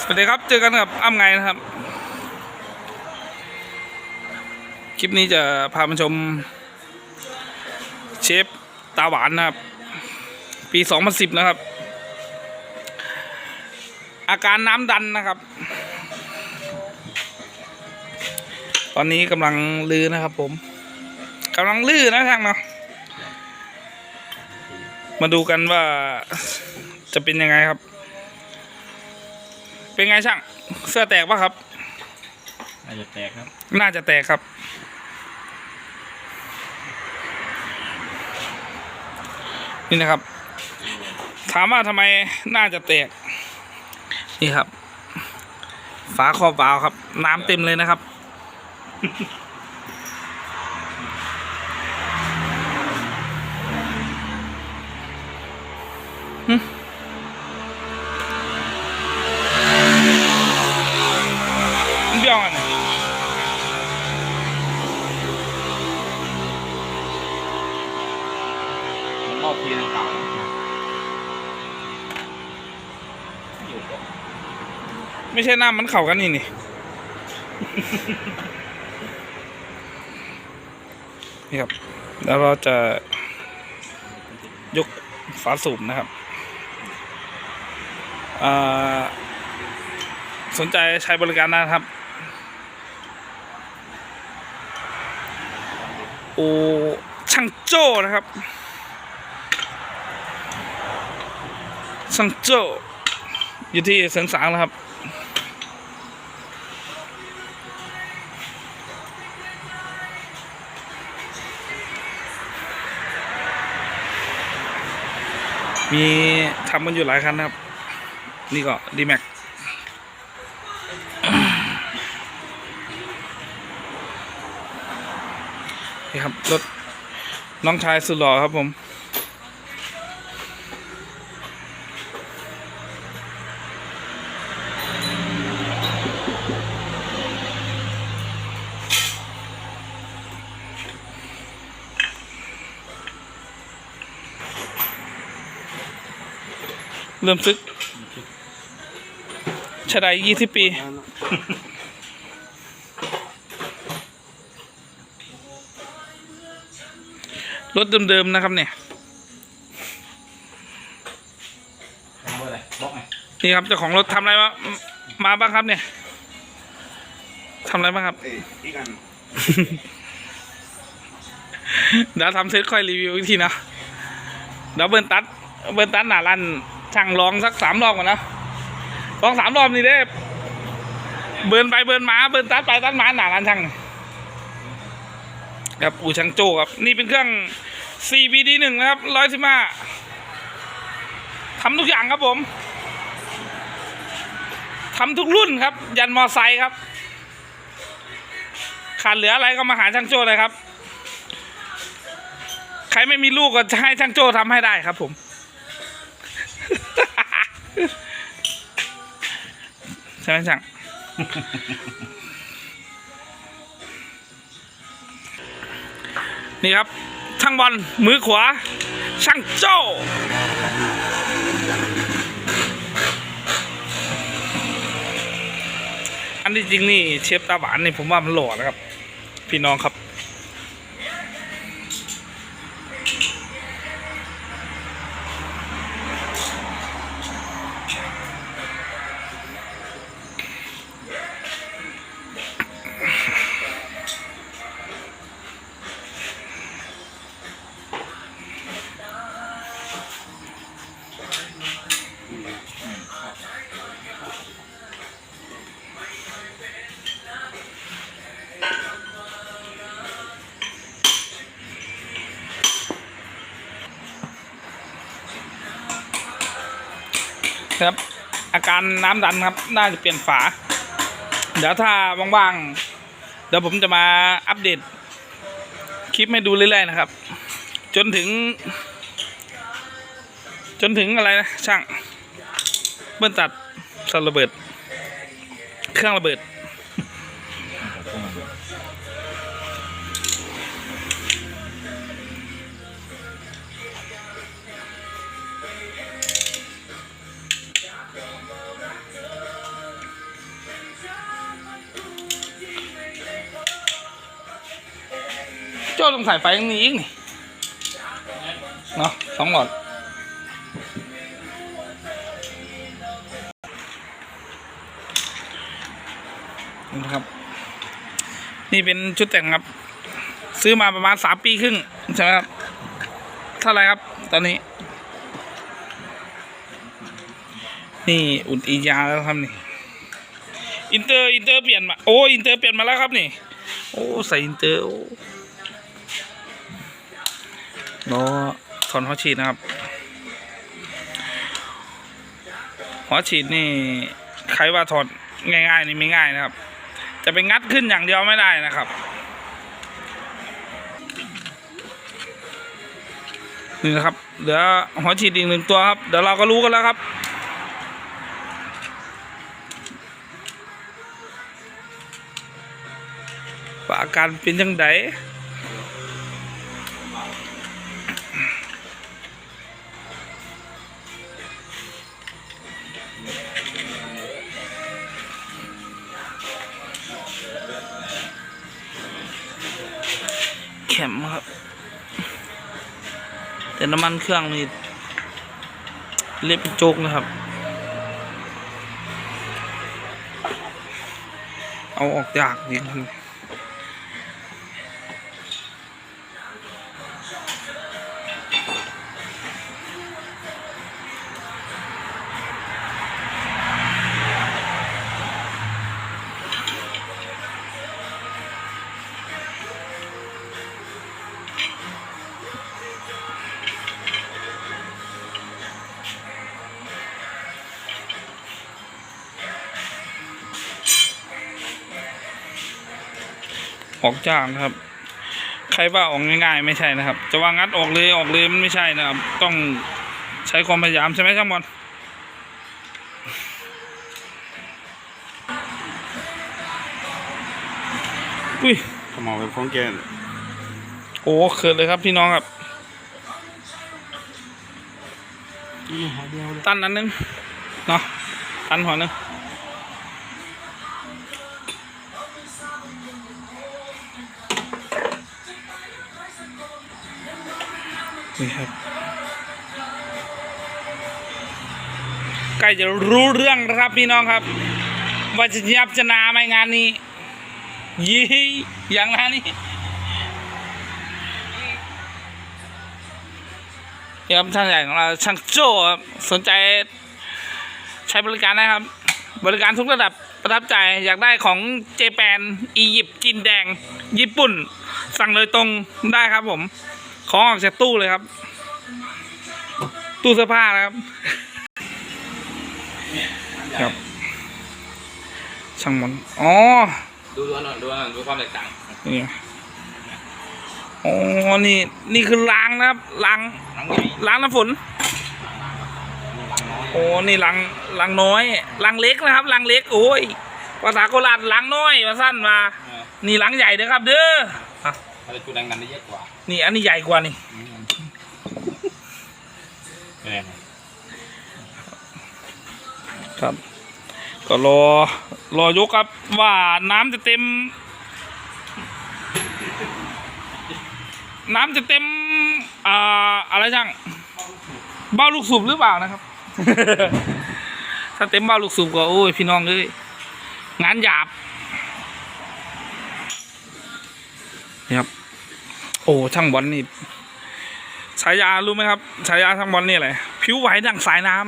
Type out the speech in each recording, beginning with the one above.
สวัสดีครับ เจอกันกับอ้ำไงนะครับ คลิปนี้จะพามาชม เชฟตาหวานนะครับ ปี 2010 นะครับ อาการน้ำดันนะครับ ตอนนี้กำลังลือนะครับผมกำลังลือนะช่างเนาะมาดูกันว่าจะเป็นยังไงครับ เป็นไงช่าง เสื้อแตกปะครับอาจจะแตกครับ น่าจะแตกครับ นี่นะครับ ถามว่าทำไมน่าจะแตก นี่ครับ ฝาครอบวาล์วครับ น้ำเต็มเลยนะครับ ไม่ใช่น้ามันเข่ากันนี่นี่ นี่ครับ แล้วเราจะยกฝาสูบนะครับอ่าสนใจใช้บริการนะครับโอช่างโจ้นะครับช่างโจ้อยู่ที่เสริงสางนะครับ มีทำกันอยู่หลายคันนะครับ นี่ก็ดีแม็กนี่ครับรถน้องชายสุดหล่อครับผม เริ่มซึกชะไดยี่สิบปี รถเดิมๆนะครับเนี่ยทำเบอร์อะไรบล็อกไงนี่ครับเจ้าของรถทำอะไรมามาบ้างครับเนี่ยทำอะไรบ้างครับเอ้ยอีกอันเดี๋ยวทำเซตค่อยรีวิวอีกทีนะเดี๋ยวเบิร์นตัดเบิร์นตัดหนาลัน ช่างลองสักสามรอบก่อนนะลองสามรอบนี่เด้เบินไปเบินมาเบินตัดไปตัดมาหนาลันช่างครับอูช่างโจครับ นี่เป็นเครื่อง CBD หนึ่งนะครับร้อยสิบห้าทำทุกอย่างครับผมทำทุกรุ่นครับ ยันมอไซค์ครับ ขาดเหลืออะไรก็มาหาช่างโจ้เลยครับ ใครไม่มีลูกก็จะให้ช่างโจ้ทำให้ได้ครับผม ช่ไหมช่างนี่ครับ ช่างบอลมือขวา ช่างโจ้อันที่จริงนี่เชฟตาหวานนี่ผมว่ามันหล่อนะครับ พี่น้องครับ ครับ อาการน้ำดันครับ น่าจะเปลี่ยนฝา เดี๋ยวถ้าว่างๆ เดี๋ยวผมจะมาอัปเดต คลิปให้ดูเรื่อยๆนะครับ จนถึง จนถึงอะไรนะช่าง เบิ้ลตัดสระเบิด เครื่องระเบิด ต้องใส่ไฟตรงนี้อีกนี่เนาะสองหลอดนี่นะครับ นี่เป็นชุดแต่งครับ ซื้อมาประมาณสามปีครึ่งใช่ไหมครับเท่าไรครับ ตอนนี้ นี่อุ่นอียาแล้วครับนี่อินเตอร์อินเตอร์เปลี่ยนมาโอ้อินเตอร์เปลี่ยนมาแล้วครับนี่ โอ้ใส่อินเตอร์ ล้อถอนหัวฉีดนะครับ หัวฉีดนี่ใครว่าถอดง่าย ๆ นี่ไม่ง่ายนะครับ จะไปงัดขึ้นอย่างเดียวไม่ได้นะครับ นี่นะครับ เหลือหัวฉีดอีกหนึ่งตัวครับ เดี๋ยวเราก็รู้กันแล้วครับว่าอาการเป็นยังไง ข็มครับ แต่น้ำมันเครื่องนี่เล็บเป็นโจกนะครับ เอาออกยากนี่ ออกยากนะครับ ใครว่าออกง่ายๆไม่ใช่นะครับ จะว่างัดออกเลยออกเลยมันไม่ใช่นะครับ ต้องใช้ความพยายามใช่ไหมช่างบอลอุ้ยขมเอาไปฟ้องแกนโอ้เขินเลยครับพี่น้องครับหาเดียวเลยตันอันนึงเนาะตันหัวนึง นี่ครับใกล้จะรู้เรื่องแล้วครับพี่น้องครับ ว่าจะยับจะนาไหมงานนี้ยี่ยังนะนี่นี่ครับช่างใหญ่ของเราช่างโจ้ครับสนใจใช้บริการนะครับ บริการทุกระดับประทับใจอยากได้ของเจแปนอียิปต์จีนแดง ญี่ปุ่น สั่งเลยตรงได้ครับผม ของออกจากตู้เลยครับ ตู้เสื้อผ้านะครับครับช่างมันอ๋อดูดูหน่อยดูหน่อยดูความแตกต่างนี่ไงอ๋อนี่นี่คือล้างนะครับล้างหลังใหญ่ล้างน้ำฝนโอ้นี่ลังลังน้อยลังเล็กนะครับลังเล็กโอ้ยภาษาโคราชลังน้อยมาสั้นมาเออนี่ลังใหญ่เด้อครับ เด้ออะเขาจะจุดแรงดันได้เยอะกว่า นี่อันนี้ใหญ่กว่านี่อืมเป็นไงครับ ก็รอรอยกครับว่าน้ำจะเต็ม น้ำจะเต็มอ่าอะไรช่างเบ้าลูกสูบหรือเปล่านะครับ ถ้าเต็มเบ้าลูกสูบก็โอ้ยพี่น้องเอ้ยงานหยาบนี่ครับโอ้ช่างบอลนี่ฉายารู้ไหมครับฉายาช่างบอลนี่อะไรผิวไหวดังสายน้ำ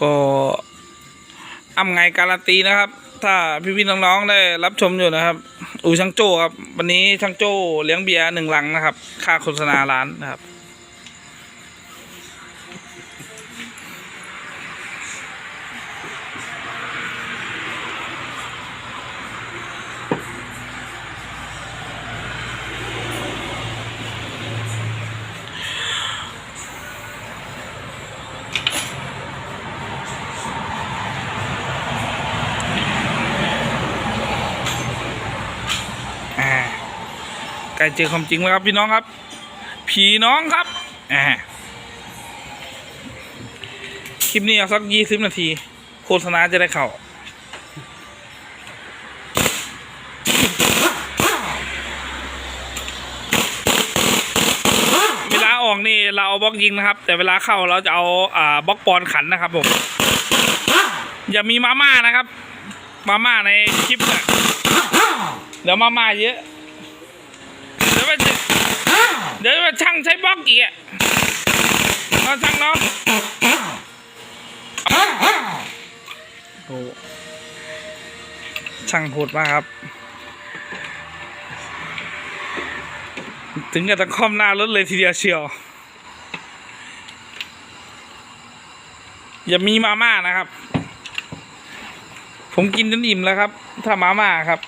ก็อ้ำไงการันตีนะครับ ถ้าพี่ๆน้องๆได้รับชมอยู่นะครับ อูช่างโจ้ครับ วันนี้ช่างโจ้เลี้ยงเบียร์หนึ่งลังนะครับ ค่าโฆษณาร้านนะครับ ล้ล้เจอความจริงแล้วครับพี่น้องครับพี่น้องครับอ่าคลิปนี้เอาสักยี่สิบนาที โฆษณาจะได้เข้าเวลาออกนี่เราเอาบล็อกยิงนะครับ แต่เวลาเข้าเราจะเอาอ่าบล็อกปอนขันนะครับผมอย่ามีมาม่านะครับ มาม่าในคลิปน่ะเดี๋ยวมาม่าเยอะ เดี๋ยวช่างใช้บล็อกอีกอะเอาช่างเนาะโอ้ช่างโหดมากครับ ถึงกับตะค่อมหน้ารถเลยทีเดียวเชียว อย่ามีมาม่านะครับ ผมกินจนอิ่มแล้วครับ ถ้ามาม่าครับ